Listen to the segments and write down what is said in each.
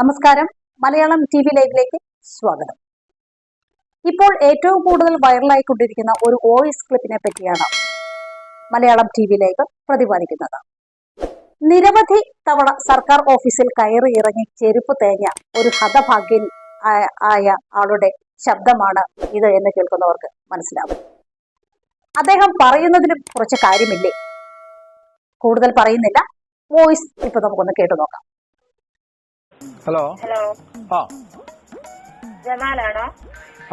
നമസ്കാരം. Malayalam T V ലൈവിലേക്ക് സ്വാഗതം. ഇപ്പോൾ ഏറ്റവും കൂടുതൽ വൈറലായിക്കൊണ്ടിരിക്കുന്ന ഒരു വോയിസ് ക്ലിപ്പിനെ പറ്റിയാണ് മലയാളം ടി വി ലൈവ് പ്രതിപാദിക്കുന്നത്. നിരവധി തവണ സർക്കാർ ഓഫീസിൽ കയറി ഇറങ്ങി ചെരുപ്പ് തേഞ്ഞ ഒരു ഹതഭാഗ്യൻ ആയ- ആളുടെ ശബ്ദമാണ് ഇത് എന്ന് കേൾക്കുന്നവർക്ക് മനസ്സിലാവും. അദ്ദേഹം പറയുന്നതിന് കുറച്ച് കാര്യമില്ലേ? കൂടുതൽ പറയുന്നില്ല. വോയിസ് ഇപ്പൊ നമുക്കൊന്ന് കേട്ടു നോക്കാം. ഹലോ ഹലോ ആ. ജമാലാണോ?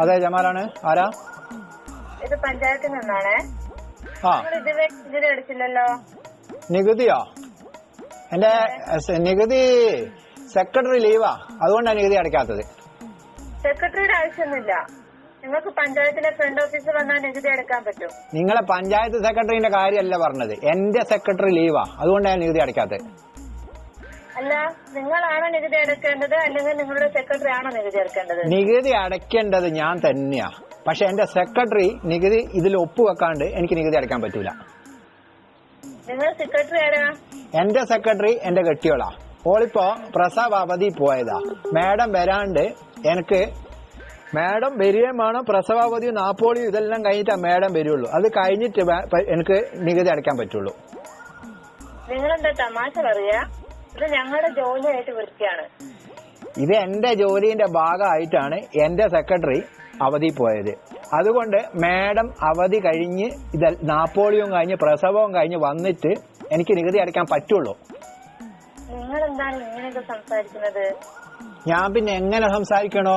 അതെ ജമാലാണ്. ആരാ? ഇത് പഞ്ചായത്തിൽ നിന്നാണ്. ആ. ഇതുവരെ എടുത്തില്ലല്ലോ നികുതിയോ? എന്റെ നികുതി സെക്രട്ടറി ലീവാ. അതുകൊണ്ടാണ് നികുതി അടയ്ക്കാത്തത്. സെക്രട്ടറിയുടെ ആവശ്യമൊന്നുമില്ല. നിങ്ങൾക്ക് പഞ്ചായത്തിലെ ഫ്രണ്ട് ഓഫീസിൽ വന്നാൽ നികുതി അടക്കാൻ പറ്റും. നിങ്ങളെ പഞ്ചായത്ത് സെക്രട്ടറിന്റെ കാര്യമല്ല പറഞ്ഞത്. എന്റെ സെക്രട്ടറി ലീവാ. അതുകൊണ്ടാണ് നികുതി അടയ്ക്കാത്തത്. അല്ല നിങ്ങളാണോ നികുതി അടക്കേണ്ടത്? അല്ലെങ്കിൽ നിങ്ങളുടെ സെക്രട്ടറി ആണോ നികുതി അടക്കേണ്ടത്? നികുതി അടയ്ക്കേണ്ടത് ഞാൻ തന്നെയാ. പക്ഷെ എന്റെ സെക്രട്ടറി നികുതി ഇതിൽ ഒപ്പുവെക്കാണ്ട് എനിക്ക് നികുതി അടയ്ക്കാൻ പറ്റൂല. നിങ്ങൾ സെക്രട്ടറി ആരാ? എന്റെ സെക്രട്ടറി എന്റെ കെട്ടിയോളാ. ഓളിപ്പോ പ്രസവ അവധി പോയതാ. മാഡം വരാണ്ട് എനിക്ക് മാഡം വരികയും വേണം പ്രസവാവധിയും നാപ്പോളിയും ഇതെല്ലാം കഴിഞ്ഞിട്ട് മാഡം വരുള്ളൂ. അത് കഴിഞ്ഞിട്ട് എനിക്ക് നികുതി അടയ്ക്കാൻ പറ്റുള്ളൂ. നിങ്ങളെന്താ തമാശ പറയാ? ഇത് ഞങ്ങളുടെ ജോലിയായിട്ട് വിളിക്കുകയാണ് ഇത് എന്റെ ജോലിന്റെ ഭാഗമായിട്ടാണ് എന്റെ സെക്രട്ടറി അവധി പോയത്. അതുകൊണ്ട് മാഡം അവധി കഴിഞ്ഞ് ഇത് നാപ്പോളിയും കഴിഞ്ഞ് പ്രസവവും കഴിഞ്ഞ് വന്നിട്ട് എനിക്ക് നികുതി അടയ്ക്കാൻ പറ്റുള്ളൂ. നിങ്ങൾ എന്താണ് ഇങ്ങനെയൊക്കെ സംസാരിക്കുന്നത്? ഞാൻ പിന്നെ എങ്ങനെ സംസാരിക്കണോ?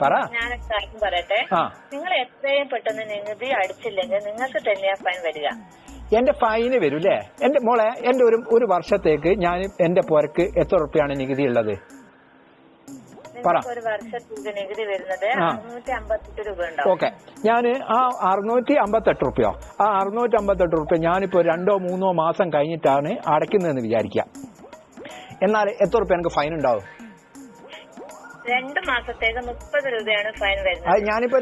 പറ. ഞാൻ കാര്യം പറയട്ടെ. നിങ്ങൾ എത്രയും പെട്ടെന്ന് നികുതി അടിച്ചില്ലെങ്കിൽ നിങ്ങൾക്ക് തന്നെയാ ഫൈൻ വരിക. എന്റെ ഫൈന് വരും അല്ലേ എന്റെ മോളെ എന്റെ ഒരു ഒരു വർഷത്തേക്ക് ഞാൻ എന്റെ പോരക്ക് എത്ര ഉറുപ്പ്യാണ് നികുതി ഉള്ളത്? പറ. ഒരു വർഷത്തേക്ക് നികുതി വരുന്നത് ആ. അറുന്നൂറ്റി അമ്പത്തെട്ട് രൂപ ഉണ്ടാവും. ഓക്കെ. ഞാൻ ആ അറുന്നൂറ്റി അമ്പത്തെട്ട് റുപ്യോ ആ അറുന്നൂറ്റി അമ്പത്തെട്ട് റുപ്യ ഞാനിപ്പോ രണ്ടോ മൂന്നോ മാസം കഴിഞ്ഞിട്ടാണ് അടയ്ക്കുന്നതെന്ന് വിചാരിക്കുക എന്നാൽ എത്ര റുപ്യ എനിക്ക് ഫൈൻ ഉണ്ടാവും? രണ്ട് മാസത്തേക്ക് മുപ്പത് രൂപയാണ് ഫൈൻ വരുന്നത്. ഞാനിപ്പോ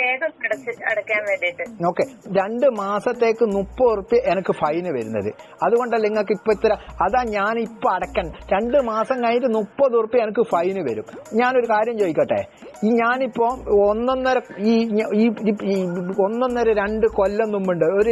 വേഗം അടച്ച് അടയ്ക്കാൻ വേണ്ടിയിട്ട്. ഓക്കെ. രണ്ട് മാസത്തേക്ക് മുപ്പത് റുപ്യ എനിക്ക് ഫൈന് വരുന്നത്. അതുകൊണ്ടല്ല നിങ്ങൾക്ക് ഇപ്പൊ ഇത്ര അതാ ഞാൻ ഇപ്പൊ അടക്കൻ രണ്ട് മാസം കഴിഞ്ഞിട്ട് മുപ്പത് റുപ്യ എനിക്ക് ഫൈന് വരും. ഞാനൊരു കാര്യം ചോദിക്കട്ടെ? ഈ ഞാനിപ്പോ ഒന്നൊന്നര ഈ ഒന്നൊന്നര രണ്ട് കൊല്ലം മുമ്പുണ്ട്. ഒരു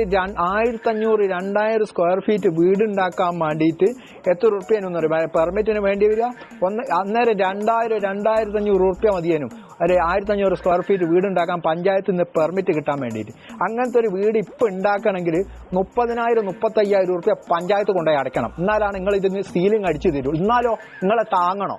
ആയിരത്തി അഞ്ഞൂറ് രണ്ടായിരം സ്ക്വയർ ഫീറ്റ് വീടുണ്ടാക്കാൻ വേണ്ടിയിട്ട് എത്ര റുപ്യനൊന്നും അറിയാം? പെർമിറ്റിന് വേണ്ടി വരിക. ഒന്ന് അന്നേരം രണ്ടായിരം രണ്ടായിരത്തി അഞ്ഞൂറ് റുപ്യ മതിയേനും. ഒരു ആയിരത്തി അഞ്ഞൂറ് സ്ക്വയർ ഫീറ്റ് വീടുണ്ടാക്കാൻ പഞ്ചായത്തിൽ നിന്ന് പെർമിറ്റ് കിട്ടാൻ വേണ്ടിയിട്ട്. അങ്ങനത്തെ ഒരു വീട് ഇപ്പൊ ഉണ്ടാക്കണമെങ്കിൽ മുപ്പതിനായിരം മുപ്പത്തയ്യായിരം റുപ്യ പഞ്ചായത്ത് കൊണ്ടുപോയി അടയ്ക്കണം. എന്നാലാണ് നിങ്ങൾ ഇതിന് സീലിംഗ് അടിച്ചു തരൂ. എന്നാലോ നിങ്ങളെ താങ്ങണോ?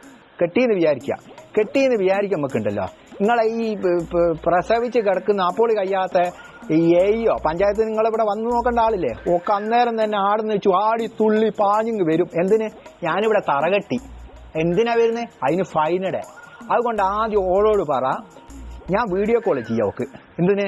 കെട്ടിയെന്ന് വിചാരിക്കുക. കെട്ടിയെന്ന് വിചാരിക്കുക നമുക്കുണ്ടല്ലോ. നിങ്ങളെ ഈ പ്രസവിച്ച് കിടക്കുന്ന അപ്പോൾ കഴിയാത്ത ഈ എയ്യോ പഞ്ചായത്ത് നിങ്ങൾ ഇവിടെ വന്നു നോക്കേണ്ട ആളില്ലേ? ഒക്കെ അന്നേരം തന്നെ ആടുന്ന് ആടി തുള്ളി പാഞ്ഞിങ് വരും. എന്തിന്? ഞാനിവിടെ തറകെട്ടി. എന്തിനാ വരുന്നത് അതിന് ഫൈനടെ അതുകൊണ്ട് ആദ്യം ഓളോട് പറ. ഞാൻ വീഡിയോ കോൾ ചെയ്യാം ഓക്ക്. എന്തിന്?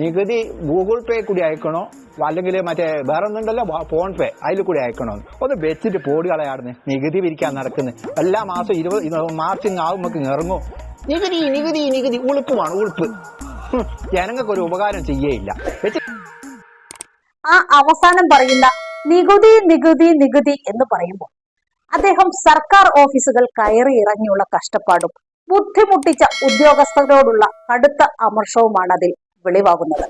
നികുതി ഗൂഗിൾ പേ കൂടി അയക്കണോ? അല്ലെങ്കിൽ മറ്റേ വേറെ ഒന്നുണ്ടല്ലോ ഫോൺ പേ അതിൽ കൂടി അയക്കണോ? ഒന്ന് വെച്ചിട്ട് പോടി കളയാടുന്നു നികുതി പിരിക്കാൻ നടക്കുന്നു. എല്ലാ മാസം ഇരുപത് മാർച്ച് ആവുമ്പോൾ ഇറങ്ങും. നികുതി നികുതി നികുതി. ഉളുപ്പുമാണ് ഉളുപ്പ്. ജനങ്ങൾക്ക് ഒരു ഉപകാരം ചെയ്യേയില്ല. ആ അവസാനം പറയുന്ന നികുതി നികുതി നികുതി എന്ന് പറയുമ്പോൾ അദ്ദേഹം സർക്കാർ ഓഫീസുകൾ കയറി ഇറങ്ങിയുള്ള കഷ്ടപ്പാടും ബുദ്ധിമുട്ടിച്ച ഉദ്യോഗസ്ഥരോടുള്ള കടുത്ത അമർഷവുമാണ് അതിൽ വെളിവാകുന്നത്.